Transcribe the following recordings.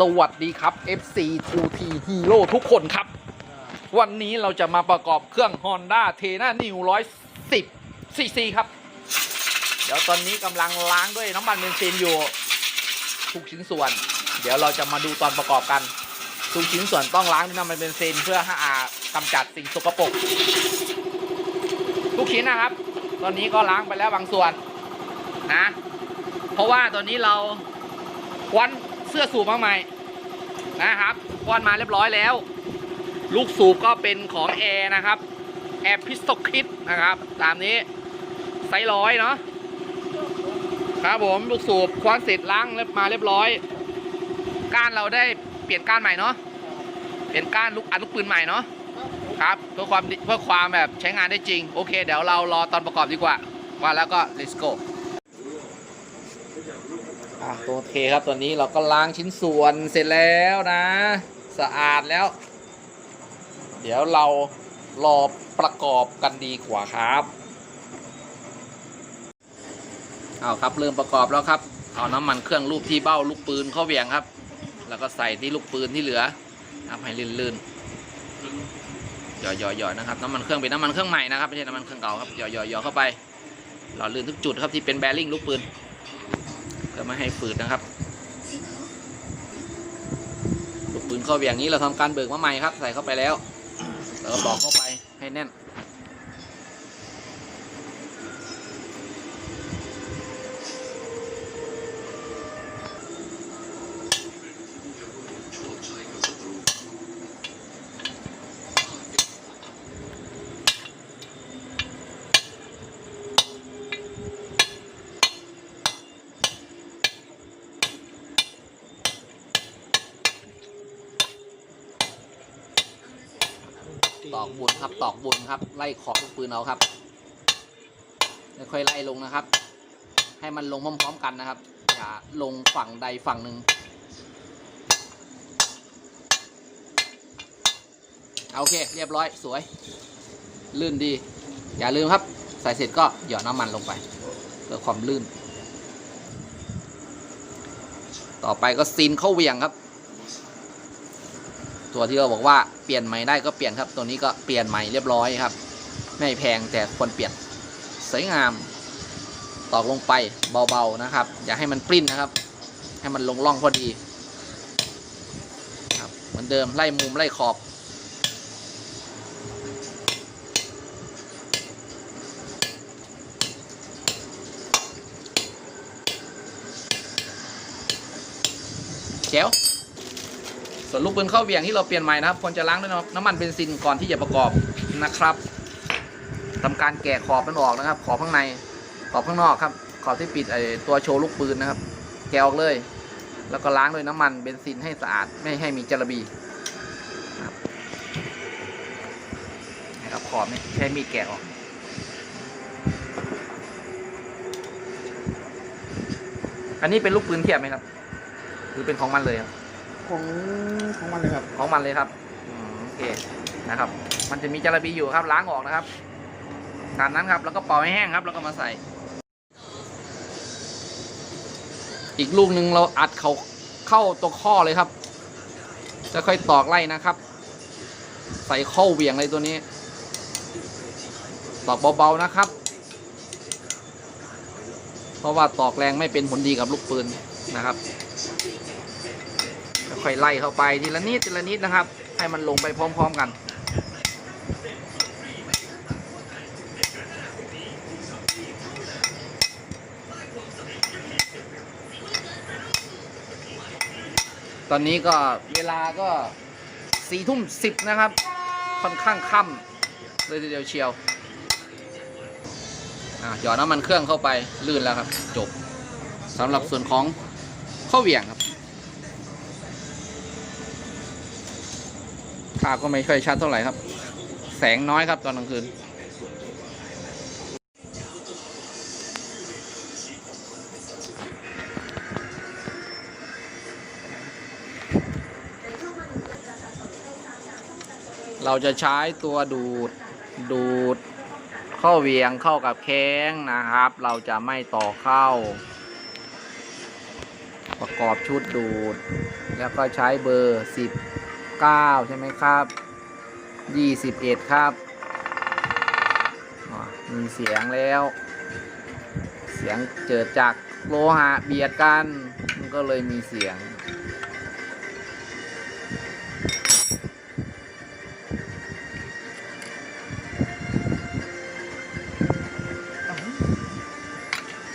สวัสดีครับ FC 2T Hero ทุกคนครับ วันนี้เราจะมาประกอบเครื่อง Honda t e n a New 110 cc ครับ เดี๋ยวตอนนี้กำลังล้างด้วยน้ำมันเบนซินอยู่ ทุกชิ้นส่วน เดี๋ยวเราจะมาดูตอนประกอบกัน ทุกชิ้นส่วนต้องล้างด้วยน้ำมันเบนซินเพื่อให้อากำจัดสิ่งสกปรกทุกชิ้นนะครับ ตอนนี้ก็ล้างไปแล้วบางส่วนนะ เพราะว่าตอนนี้เราควัน เสื้อสูบมาใหม่นะครับควันมาเรียบร้อยแล้ว ลูกสูบก็เป็นของแอร์นะครับแอร์พิสโตคิดนะครับ ตามนี้ไซร้อยเนาะครับผมลูกสูบควันเสร็จล้างเรียบมาเรียบร้อย ก้านเราได้เปลี่ยนก้านใหม่เนาะเปลี่ยนก้านลูกอันลูกปืนใหม่เนาะครับเพื่อความเพื่อความแบบใช้งานได้จริง โอเค เดี๋ยวเรารอตอนประกอบดีกว่าว่าแล้วก็ let's go อะโอเคครับตอนนี้เราก็ล้างชิ้นส่วนเสร็จแล้วนะ สะอาดแล้ว เดี๋ยวเรารอประกอบกันดีกว่าครับเอาครับเริ่มประกอบแล้วครับเอาน้ำมันเครื่องรูปที่เบ้าลูกปืนเข้าเวียงครับ แล้วก็ใส่ที่ลูกปืนที่เหลือทำให้ลื่นๆหย่อๆๆนะครับน้ำมันเครื่องเป็นน้ำมันเครื่องใหม่นะครับไม่ใช่น้ำมันเครื่องเก่าครับหย่อๆๆเข้าไปหล่อลื่นทุกจุดครับที่เป็นแบริ่งลูกปืน จะไม่ให้ฝืดนะครับลูกปืนเข้าเบี่ยงนี้เราทำการเบิกมาใหม่ครับ ใส่เข้าไปแล้วแล้วบอกเข้าไปให้แน่น ตอกบุญครับ ตอกบุญครับ ไล่ขอบลูกปืนเอาครับค่อยไล่ลงนะครับ ให้มันลงพร้อมๆกันนะครับ อย่าลงฝั่งใดฝั่งหนึ่งโอเค เรียบร้อยสวย ลื่นดี อย่าลืมครับ ใส่เสร็จก็หยอดน้ำมันลงไปเพื่อความลื่น ต่อไปก็ซีนเข้าเวียงครับ ตัวที่เราบอกว่าเปลี่ยนใหม่ได้ก็เปลี่ยนครับ ตัวนี้ก็เปลี่ยนใหม่เรียบร้อยครับ ไม่แพงแต่ควรเปลี่ยนสวยงาม ตอกลงไปเบาๆนะครับ อย่าให้มันปริ้นนะครับ ให้มันลงร่องพอดีครับเหมือนเดิมไล่มุมไล่ขอบแจ๋ว ส่วนลูกปืนเข้าเวี่ยงที่เราเปลี่ยนใหม่นะครับควรจะล้างด้วยน้ำมันเบนซินก่อนที่จะประกอบนะครับทำการแกะขอบมันออกนะครับ ขอบข้างในขอบข้างนอกครับ ขอบที่ปิดไอตัวโชว์ลูกปืนนะครับ แกะออกเลย แล้วก็ล้างด้วยน้ำมันเบนซินให้สะอาดไม่ให้มีจระบีนะครับนะครับขอบนี่ใช้มีดแกะออกอันนี้เป็นลูกปืนเทียบไหมครับ หรือเป็นของมันเลยครับ ของของมันเลยครับ ของมันเลยครับอืมโอเคนะครับ มันจะมีจระบีอยู่ครับล้างออกนะครับตามนั้นครับแล้วก็เป่าให้แห้งครับ แล้วก็มาใส่ อีกลูกหนึ่งเราอัดเขาเข้าตัวข้อเลยครับ จะค่อยตอกไล่นะครับ ใส่เข้าเหวี่ยงเลยตัวนี้ ตอกเบาๆนะครับ เพราะว่าตอกแรงไม่เป็นผลดีกับลูกปืนนะครับ ค่อยไล่เข้าไปทีละนิดทีละนิดนะครับ ให้มันลงไปพร้อม ๆกันตอนนี้ก็เวลาก็สี่ทุ่มสิบนะครับ ค่อนข้างค่ำเลยทีเดียวเชียวอะหยอดน้ำมันเครื่องเข้าไปลื่นแล้วครับ จบสำหรับส่วนของข้าวเหวี่ยงครับาพก็ไม่ค่อยชัดเท่าไหร่ครับ แสงน้อยครับตอนกลางคืน เราจะใช้ตัวดูดดูดเข้าเวียงเข้ากับแข้งนะครับ เราจะไม่ต่อเข้า ประกอบชุดดูด แล้วก็ใช้เบอร์ 19ใช่ไหมครับ 21 ครับอ๋อมีเสียงแล้ว เสียงเจิดจากโลหะเบียดกัน มันก็เลยมีเสียง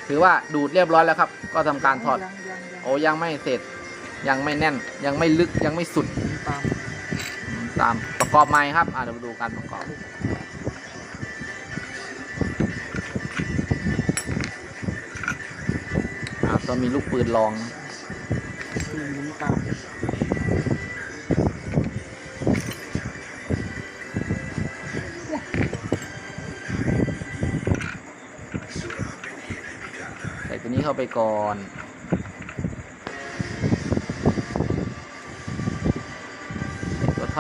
ถือว่าดูดเรียบร้อยแล้วครับ ก็ทำการถอดยังยังยังโอ้ยังไม่เสร็จยังไม่แน่นยังไม่ลึกยังไม่สุด ตามอืมตามประกอบไม้ครับอ่าเดี๋ยวมาดูการประกอบอ่าต้องมีลูกปืนรองใส่ตัวนี้เข้าไปก่อน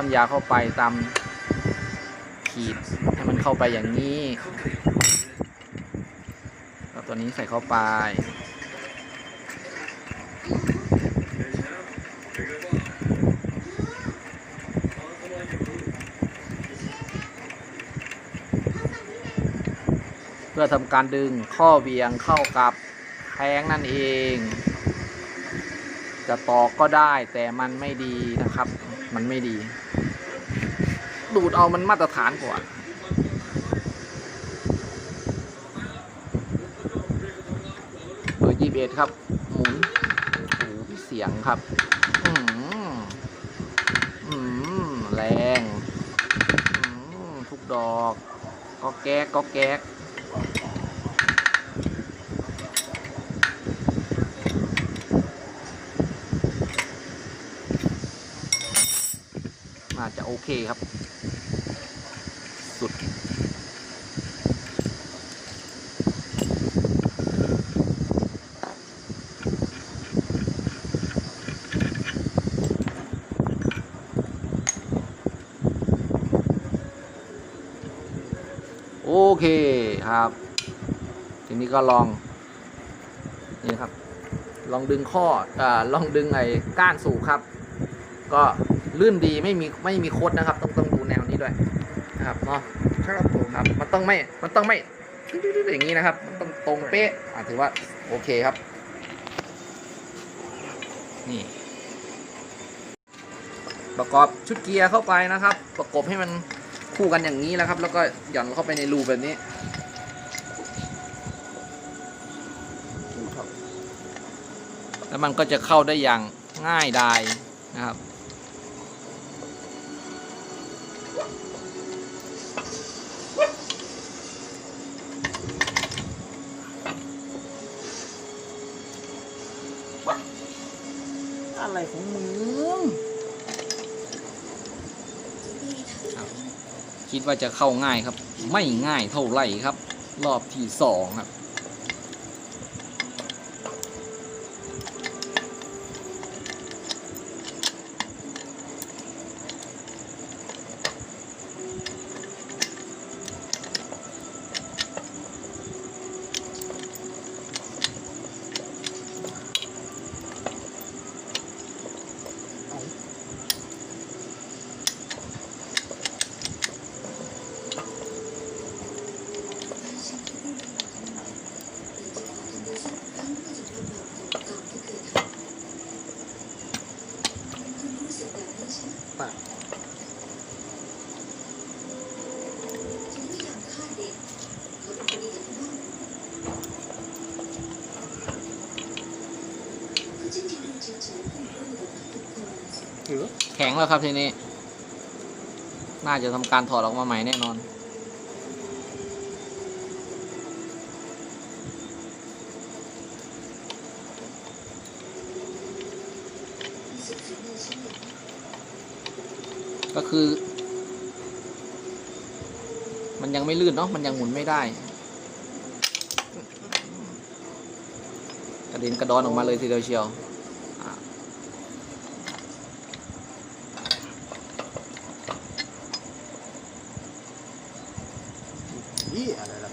ตัวท่อนยาเข้าไปตามขีดให้มันเข้าไปอย่างนี้แล้วตัวนี้ใส่เข้าไป เพื่อทำการดึงข้อเวียงเข้ากับแทงนั่นเอง จะตอกก็ได้แต่มันไม่ดีนะครับ มันไม่ดี ดูดเอามันมาตรฐานกว่าเบอร์ยี่สิบเอ็ดครับ หมุนโอ้โหเสียงครับ อืมอืมแรงอืมทุกดอก ก็แก๊กก็แก๊กน่าจะโอเคครับ สุดโอเคครับ ทีนี้ก็ลอง นี่ครับ ลองดึงข้ออ่าลองดึงไอ้ก้านสูบครับ ก็ลื่นดีไม่มีไม่มีคดนะครับ ต้องต้องดูแนวนี้ด้วย นะครับเนาะครับผมครับมันต้องไม่มันต้องไม่อย่างนี้นะครับมันต้องตรงเป๊ะอะถือว่าโอเคครับ นี่ ประกอบชุดเกียร์เข้าไปนะครับ ประกบให้มันคู่กันอย่างนี้แล้วครับ แล้วก็หย่อนเข้าไปในรูแบบนี้ครับแล้วมันก็จะเข้าได้อย่างง่ายดายนะครับ ของมึงคิดว่าจะเข้าง่ายครับ ไม่ง่ายเท่าไหร่ครับ รอบที่สองครับ แข็งแล้วครับทีนี้ น่าจะทำการถอดออกมาใหม่แน่นอนก็คือ มันยังไม่ลื่นเนาะมันยังหมุนไม่ได้ กระเด็นกระดอนออกมาเลยทีเดียวเชียวอะ นี่อะไรล่ะ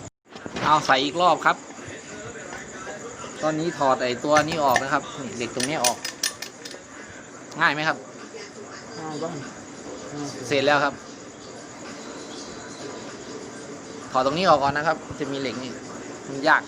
เอาใส่อีกรอบครับ ตอนนี้ถอดไอ้ตัวนี้ออกนะครับเหล็กตรงนี้ออก ง่ายไหมครับง่ายบ้างง่ายเสร็จแล้วครับ ถอดตรงนี้ออกก่อนนะครับ จะมีเหล็กนี่มันยาก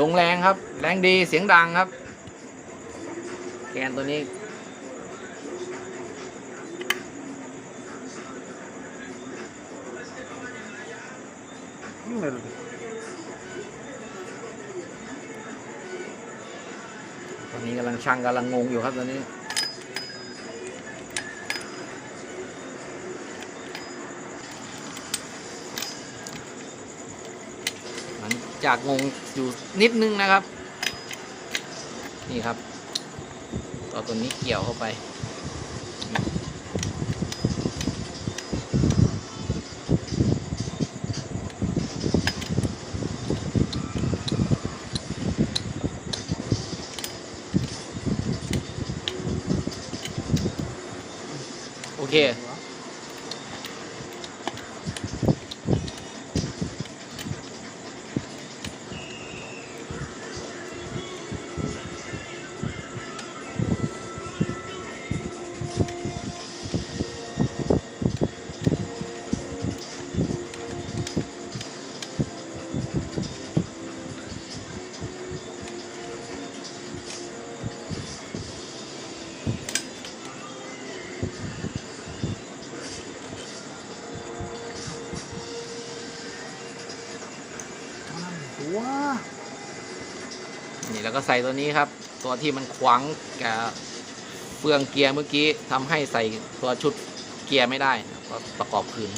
ลงแรงครับ แรงดีเสียงดังครับ แกนตัวนี้ ตอนนี้กำลังช่างกำลังงงอยู่ครับตอนนี้ หลัง จากงงอยู่นิดนึงนะครับ นี่ครับต่อตัวนี้เกี่ยวเข้าไปโอเค ว้านี่แล้วก็ใส่ตัวนี้ครับ ตัวที่มันขวางกับเฟืองเกียร์เมื่อกี้ทำให้ใส่ตัวชุดเกียร์ไม่ได้ก็ประกอบคืน